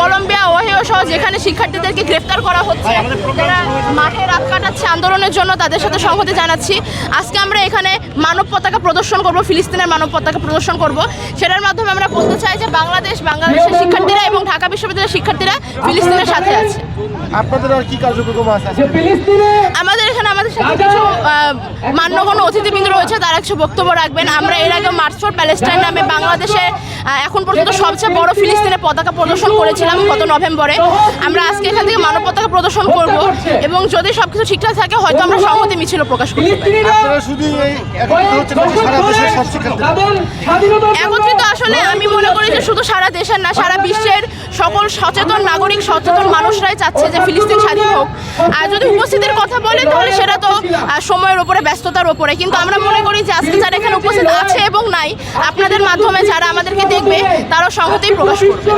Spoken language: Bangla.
কলম্বিয়া ওহিও সহ যেখানে শিক্ষার্থীদেরকে গ্রেফতার করা হচ্ছে যারা মাঠে রাত কাটাচ্ছে আন্দোলনের জন্য তাদের সাথে সংহতি জানাচ্ছি। আজকে আমরা এখানে মানব পতাকা প্রদর্শন করব ফিলিস্তিনের মানব পতাকা প্রদর্শন করব। সেটার মাধ্যমে আমরা বলতে চাই যে বাংলাদেশ বাংলাদেশের শিক্ষার্থীরা এবং ঢাকা বিশ্ববিদ্যালয়ের শিক্ষার্থীরা ফিলিস্তিনের সাথে আছে। আপনাদের আর কি কার্যক্রম আছে আমাদের এখানে আমাদের সাথে কিছু মান্যগণ্য অতিথিবৃন্দ রয়েছে তারা কিছু বক্তব্য রাখবেন। আমরা এর আগে মার্চ ফর প্যালেস্টাইন নামে বাংলাদেশে আহ, এখন পর্যন্ত সবচেয়ে বড় ফিলিস্তিনের পতাকা প্রদর্শন করেছিলাম গত নভেম্বরে। আমরা আজকে এখান থেকে মানব পতাকা প্রদর্শন করব এবং যদি সবকিছু ঠিকঠাক থাকে হয়তো আমরা সংহতি মিছিল প্রকাশ করতে এই একত্রিত সব আসলে আমি মনে করি যে শুধু সারা দেশের না সারা বিশ্বের সকল সচেতন নাগরিক সচেতন মানুষরাই চাচ্ছে যে ফিলিস্তিন স্বাধীন হোক। আর যদি উপস্থিতির কথা বলে তাহলে সেটা সময়ের উপরে ব্যস্ততার উপরে। কিন্তু আমরা মনে করি যে আজকে যারা এখানে উপস্থিত আছে এবং নাই আপনাদের মাধ্যমে যারা আমাদেরকে দেখবে তারা সংহতি প্রকাশ করবে।